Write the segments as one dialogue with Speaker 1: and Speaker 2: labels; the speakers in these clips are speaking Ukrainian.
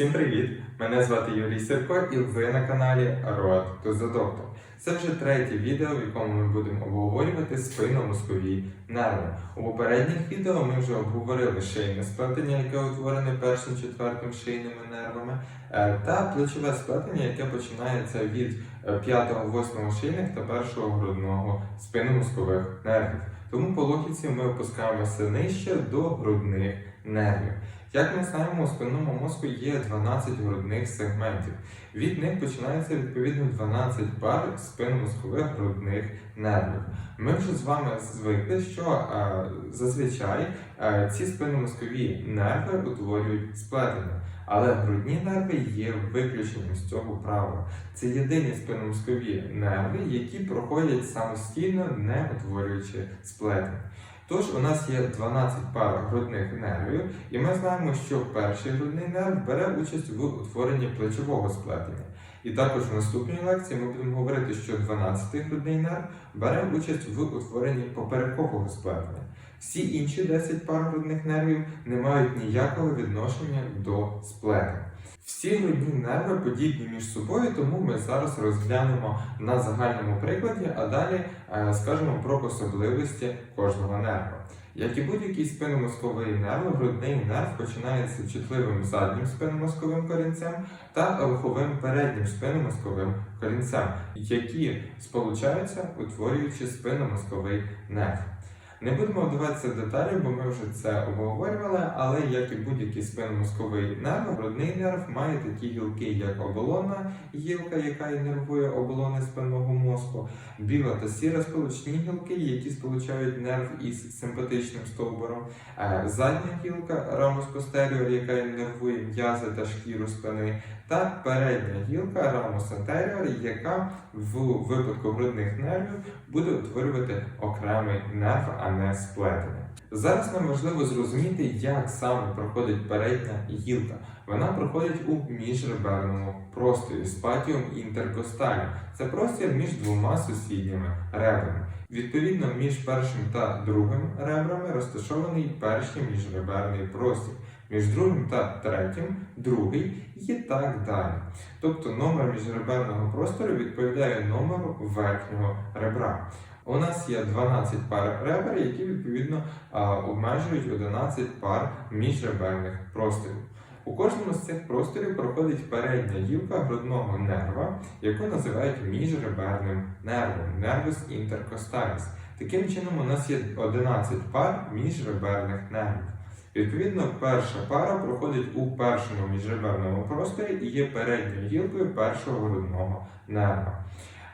Speaker 1: Всім привіт! Мене звати Юрій Сірко і ви на каналі Road to the Doctor. Це вже третє відео, в якому ми будемо обговорювати спинномозкові нерви. У попередніх відео ми вже обговорили шийне сплетення, яке утворене першим четвертим шийними нервами, е, та плечове сплетення, яке починається від 5-8 шийних та першого грудного спинномозкових нервів. Тому по логіці ми опускаємося нижче до грудних нервів. Як ми знаємо, у спинному мозку є 12 грудних сегментів. Від них починається відповідно 12 пар спинномозкових грудних нервів. Ми вже з вами звикли, що е, зазвичай е, ці спинномозкові нерви утворюють сплетення. Але грудні нерви є виключенням з цього правила. Це єдині спинномозкові нерви, які проходять самостійно, не утворюючи сплетень. Тож у нас є 12 пар грудних нервів, і ми знаємо, що перший грудний нерв бере участь в утворенні плечового сплетення. І також в наступній лекції ми будемо говорити, що 12-й грудний нерв бере участь в утворенні поперекового сплетення. Всі інші 10 пар грудних нервів не мають ніякого відношення до сплетень. Всі грудні нерви подібні між собою, тому ми зараз розглянемо на загальному прикладі, а далі е, скажемо про особливості кожного нерва. Як і будь-який спинномозковий нерв, грудний нерв починається чутливим заднім спинномозковим корінцем та руховим переднім спинномозковим корінцем, які сполучаються, утворюючи спинномозковий нерв. Не будемо вдаватися в деталі, бо ми вже це обговорювали, але як і будь-який спинномозковий нерв, грудний нерв має такі гілки, як оболонна гілка, яка іннервує оболони спинного мозку, біла та сіра сполучні гілки, які сполучають нерв із симпатичним стовбуром, е, задня гілка рамус posterior, яка іннервує м'язи та шкіру спини, та передня гілка рамус anterior, яка в випадку грудних нервів буде утворювати окремий нерв, а не сплетення. Зараз нам важливо зрозуміти, як саме проходить передня гілка. Вона проходить у міжреберному просторі спатіум інтеркосталі. Це простір між двома сусідніми ребрами. Відповідно, між першим та другим ребрами розташований перший міжреберний простір. Між другим та третім другий і так далі. Тобто номер міжреберного простору відповідає номеру верхнього ребра. У нас є 12 пар ребер, які відповідно обмежують 11 пар міжреберних просторів. У кожному з цих просторів проходить передня гілка грудного нерва, яку називають міжреберним нервом нервус intercostalis. Таким чином, у нас є 11 пар міжреберних нервів. Відповідно, перша пара проходить у першому міжреберному просторі і є передньою гілкою першого грудного нерва.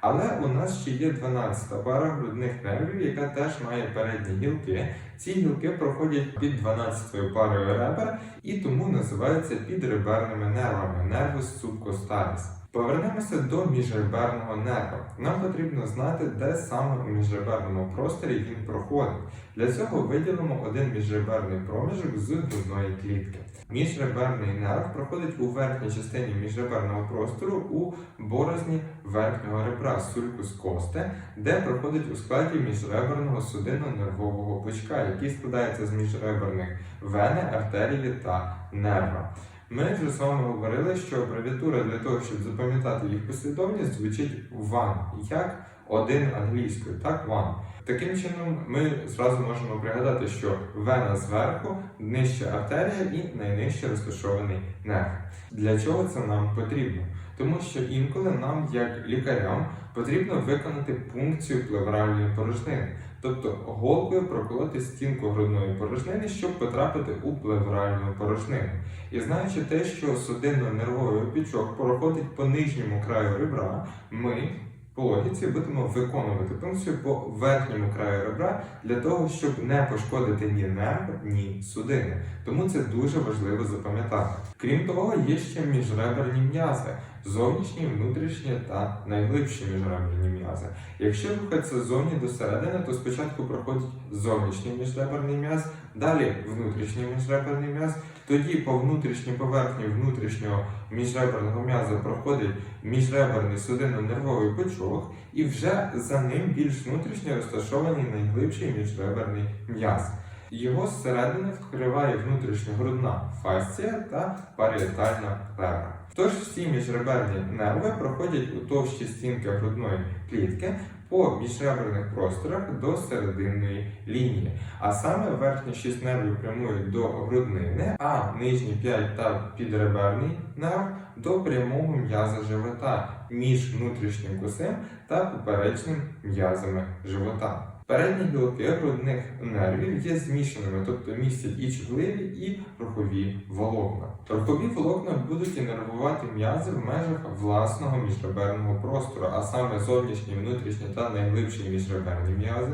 Speaker 1: Але у нас ще є 12 пара грудних нервів, яка теж має передні гілки. Ці гілки проходять під 12 парою ребер і тому називаються підреберними нервами нервус subcostalis. Повернемося до міжреберного нерва. Нам потрібно знати, де саме у міжреберному просторі він проходить. Для цього виділимо один міжреберний проміжок з грудної клітки. Міжреберний нерв проходить у верхній частині міжреберного простору у борозні верхнього ребра сулькус косте, де проходить у складі міжреберного судинно-нервового пучка, який складається з міжреберних вени, артерії та нерва. Ми вже з вами говорили, що абревіатура для того, щоб запам'ятати їх послідовність, звучить ВАН як один англійською, так one. Таким чином, ми зразу можемо пригадати, що вена зверху, нижча артерія і найнижче розташований нерв. Для чого це нам потрібно? Тому що інколи нам, як лікарям, потрібно виконати пункцію плевральної порожнини, тобто голкою проколоти стінку грудної порожнини, щоб потрапити у плевральну порожнину. І знаючи те, що судинно-нервовий опічок проходить по нижньому краю ребра, ми по логіці будемо виконувати функцію по верхньому краю ребра для того, щоб не пошкодити ні нерв, ні судини. Тому це дуже важливо запам'ятати. Крім того, є ще міжреберні м'язи, зовнішні, внутрішні та найглибші міжреберні м'язи. Якщо рухатися ззовні до середини, то спочатку проходить зовнішній міжреберний м'яз, далі внутрішній міжреберний м'яз. Тоді по внутрішній поверхні внутрішнього міжреберного м'яза проходить міжреберний судинно-нервовий пучок, і вже за ним більш внутрішньо розташований найглибший міжреберний м'яз. Його зсередини вкриває внутрішньогрудна фасція та паріетальна клевра. Тож всі міжреберні нерви проходять у товщі стінки грудної клітки по міжреберних просторах до серединної лінії. А саме верхні 6 нервів прямують до груднини, а нижні 5 та підреберний нерв до прямого м'яза живота між внутрішнім косим та поперечним м'язами живота. Передні гілки грудних нервів є змішаними, тобто містять і чутливі, і рухові волокна. Рухові волокна будуть інервувати м'язи в межах власного міжреберного простору, а саме зовнішні, внутрішні та найглибші міжреберні м'язи,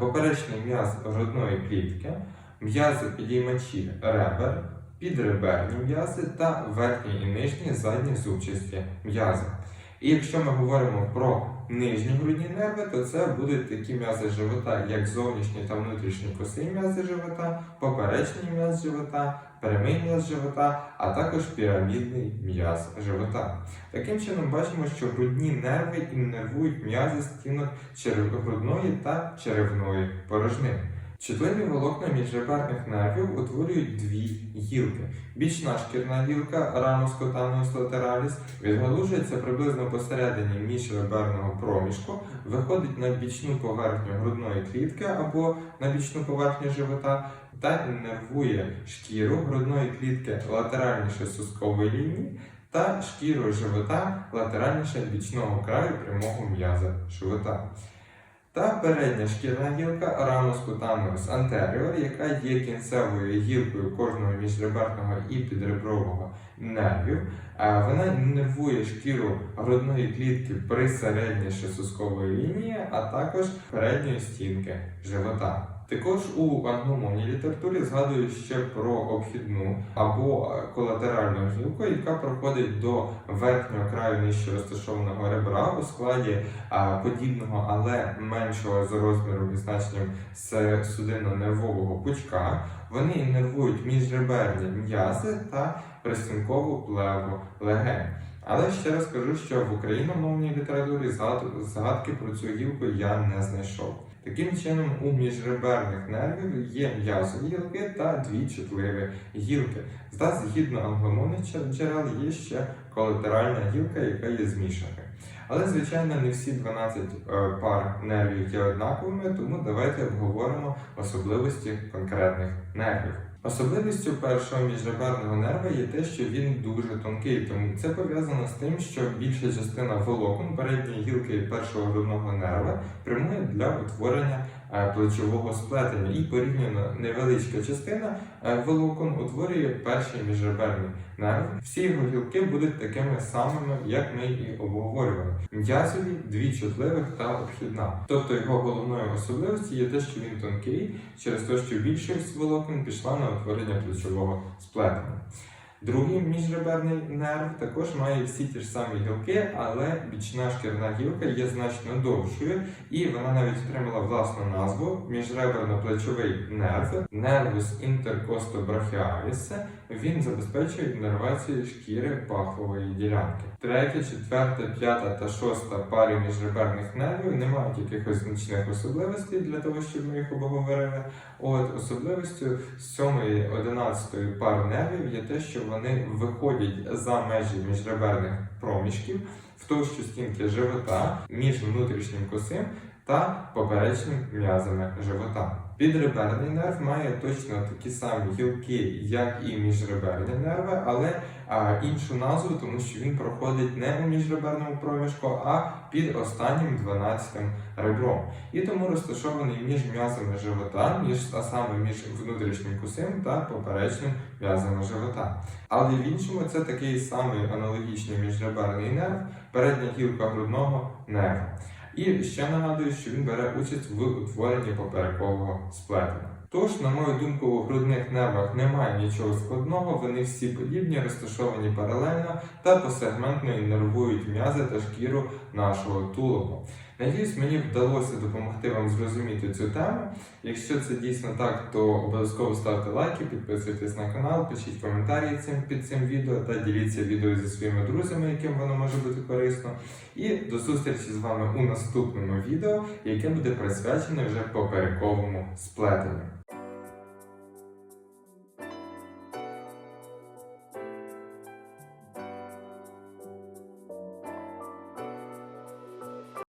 Speaker 1: поперечний м'яз грудної клітки, м'язи підіймачі ребер, підреберні м'язи та верхні і нижні задні зубчасті м'язи. І якщо ми говоримо про нижні грудні нерви, то це будуть такі м'язи живота, як зовнішні та внутрішні косі м'язи живота, поперечний м'яз живота, прямий м'яз живота, а також пірамідний м'яз живота. Таким чином бачимо, що грудні нерви іннервують м'язи стінок черевогрудної та черевної порожнини. Чутливі волокна міжреберних нервів утворюють дві гілки. Бічна шкірна гілка рамус котанус латераліс відгалужується приблизно посередині міжреберного проміжку, виходить на бічну поверхню грудної клітки або на бічну поверхню живота та іннервує шкіру грудної клітки латеральніше сускової лінії та шкіру живота латеральніше бічного краю прямого м'яза живота. Та передня шкірна гілка Ramus cutaneus anterior, яка є кінцевою гілкою кожного міжреберного і підребрового нервів. Вона нервує шкіру грудної клітки при середній сускової лінії, а також передньої стінки живота. Також у англомовній літературі згадують ще про обхідну або колатеральну гілку, яка проходить до верхнього краю нижче розташованого ребра у складі а, подібного, але меншого за розміром і значенням судинно-нервового пучка. Вони іннервують міжреберні м'язи та пристінкову плеву легень. Але ще раз кажу, що в україномовній літературі згадки про цю гілку я не знайшов. Таким чином, у міжреберних нервів є м'язові гілки та дві чутливі гілки. Та згідно англомовних джерел є ще колатеральна гілка, яка є змішаною. Але, звичайно, не всі 12 е, пар нервів є однаковими, тому давайте обговоримо особливості конкретних нервів. Особливістю першого міжреберного нерва є те, що він дуже тонкий, тому це пов'язано з тим, що більша частина волокон передньої гілки першого грудного нерва прямує для утворення плечового сплетення, і порівняно невеличка частина е, волокон утворює перший міжреберний нерв. Всі його гілки будуть такими самими, як ми і обговорювали. М'язові, дві чутливих та обхідна. Тобто його головною особливістю є те, що він тонкий, через те, що більшість волокон пішла на утворення плечового сплетення. Другий міжреберний нерв також має всі ті ж самі гілки, але бічна шкірна гілка є значно довшою, і вона навіть отримала власну назву міжреберно-плечовий нерв нервус intercosto-brachialis. Він забезпечує іннервацію шкіри пахової ділянки. Третя, четверта, п'ята та шоста пари міжреберних нервів не мають якихось значних особливостей для того, щоб ми їх обговорили. От особливістю сьомої, одинадцятої пар нервів є те, що вони виходять за межі міжреберних проміжків в товщу стінки живота між внутрішнім косим та поперечним м'язами живота. Підреберний нерв має точно такі самі гілки, як і міжреберні нерви, але а, іншу назву, тому що він проходить не у міжреберному проміжку, а під останнім 12 ребром. І тому розташований між м'язами живота, між, а саме між внутрішнім кусим та поперечним м'язами живота. Але в іншому це такий самий аналогічний міжреберний нерв, передня гілка грудного нерва. І ще нагадую, що він бере участь в утворенні поперекового сплетення. Тож, на мою думку, у грудних нервах немає нічого складного, вони всі подібні, розташовані паралельно та посегментно іннервують м'язи та шкіру нашого тулубу. Надіюсь, мені вдалося допомогти вам зрозуміти цю тему. Якщо це дійсно так, то обов'язково ставте лайки, підписуйтесь на канал, пишіть коментарі цим, під цим відео та діліться відео зі своїми друзями, яким воно може бути корисно. І до зустрічі з вами у наступному відео, яке буде присвячене вже поперековому сплетенню.